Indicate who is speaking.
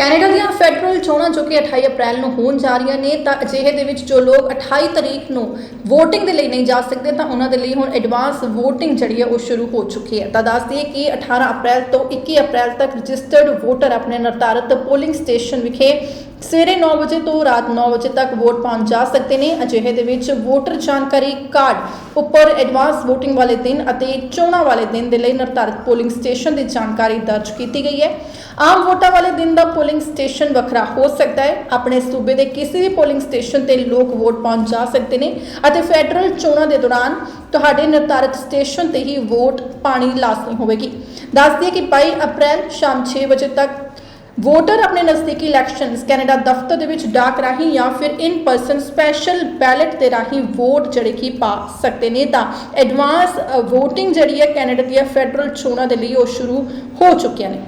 Speaker 1: Canada ਦੀਆਂ federal ਚੋਣਾਂ ਜੋ ਕਿ 28 ਅਪ੍ਰੈਲ ਨੂੰ ਹੋਣ ਜਾ ਰਹੀਆਂ ਨੇ, ਤਾਂ ਅਜਿਹੇ ਦੇ ਵਿੱਚ ਜੋ ਲੋਕ 28 ਤਰੀਕ ਨੂੰ VOTING ਦੇ ਲਈ ਨਹੀਂ ਜਾ ਸਕਦੇ, ਤਾਂ ਉਹਨਾਂ ਦੇ ਲਈ ਹੁਣ ਐਡਵਾਂਸ VOTING ਜਿਹੜੀ ਹੈ ਉਹ ਸ਼ੁਰੂ ਹੋ ਚੁੱਕੀ ਹੈ। ਤਾਂ ਦੱਸ ਦਈਏ ਕਿ 18 ਅਪ੍ਰੈਲ ਤੋਂ 21 ਅਪ੍ਰੈਲ ਤੱਕ ਰਜਿਸਟਰਡ ਵੋਟਰ ਆਪਣੇ ਨਿਰਧਾਰਤ ਪੋਲਿੰਗ ਸਟੇਸ਼ਨ ਵਿਖੇ ਸਵੇਰੇ 9 ਵਜੇ ਤੋਂ ਰਾਤ 9 ਵਜੇ ਤੱਕ ਵੋਟ ਪਾਉਣ ਜਾ ਸਕਦੇ ਨੇ। ਅਜਿਹੇ ਦੇ ਵਿੱਚ ਵੋਟਰ ਜਾਣਕਾਰੀ ਕਾਰਡ ਉੱਪਰ ਐਡਵਾਂਸ VOTING ਵਾਲੇ ਦਿਨ ਅਤੇ ਚੋਣਾਂ ਵਾਲੇ ਦਿਨ ਦੇ ਲਈ ਨਿਰਧਾਰਿਤ ਪੋਲਿੰਗ ਸਟੇਸ਼ਨ ਦੀ ਜਾਣਕਾਰੀ ਦਰਜ ਕੀਤੀ ਗਈ ਹੈ। ਆਮ ਵੋਟਾਂ ਵਾਲੇ ਦਿਨ ਦਾ ਪੋਲਿੰਗ ਸਟੇਸ਼ਨ ਵੱਖਰਾ ਹੋ ਸਕਦਾ ਹੈ। ਆਪਣੇ ਸੂਬੇ ਦੇ ਕਿਸੇ ਵੀ ਪੋਲਿੰਗ ਸਟੇਸ਼ਨ ਤੇ ਲੋਕ ਵੋਟ ਪਾਉਣ ਜਾ ਸਕਦੇ ਨੇ ਅਤੇ ਫੈਡਰਲ ਚੋਣਾਂ ਦੇ ਦੌਰਾਨ ਤੁਹਾਡੇ ਨਿਰਧਾਰਤ ਸਟੇਸ਼ਨ ਤੇ ਹੀ ਵੋਟ ਪਾਣੀ ਲਾਜ਼ਮੀ ਹੋਵੇਗੀ। ਦੱਸਦੀ ਦਈਏ ਕਿ 22 ਅਪ੍ਰੈਲ ਸ਼ਾਮ 6 ਵਜੇ ਤੱਕ ਵੋਟਰ ਆਪਣੇ ਨਜ਼ਦੀਕੀ ਇਲੈਕਸ਼ਨਸ ਕੈਨੇਡਾ ਦਫ਼ਤਰ ਦੇ ਵਿੱਚ ਡਾਕ ਰਾਹੀਂ ਜਾਂ ਫਿਰ ਇਨ ਪਰਸਨ ਸਪੈਸ਼ਲ ਬੈਲਟ ਦੇ ਰਾਹੀਂ ਵੋਟ ਜਿਹੜੇ ਕਿ ਪਾ ਸਕਦੇ ਨੇ ਤਾਂ ਐਡਵਾਂਸ VOTING ਜਿਹੜੀ ਹੈ ਕੈਨੇਡਾ ਦੀਆਂ ਫੈਡਰਲ ਚੋਣਾਂ ਦੇ ਲਈ ਉਹ ਸ਼ੁਰੂ ਹੋ ਚੁੱਕੀਆਂ ਨੇ।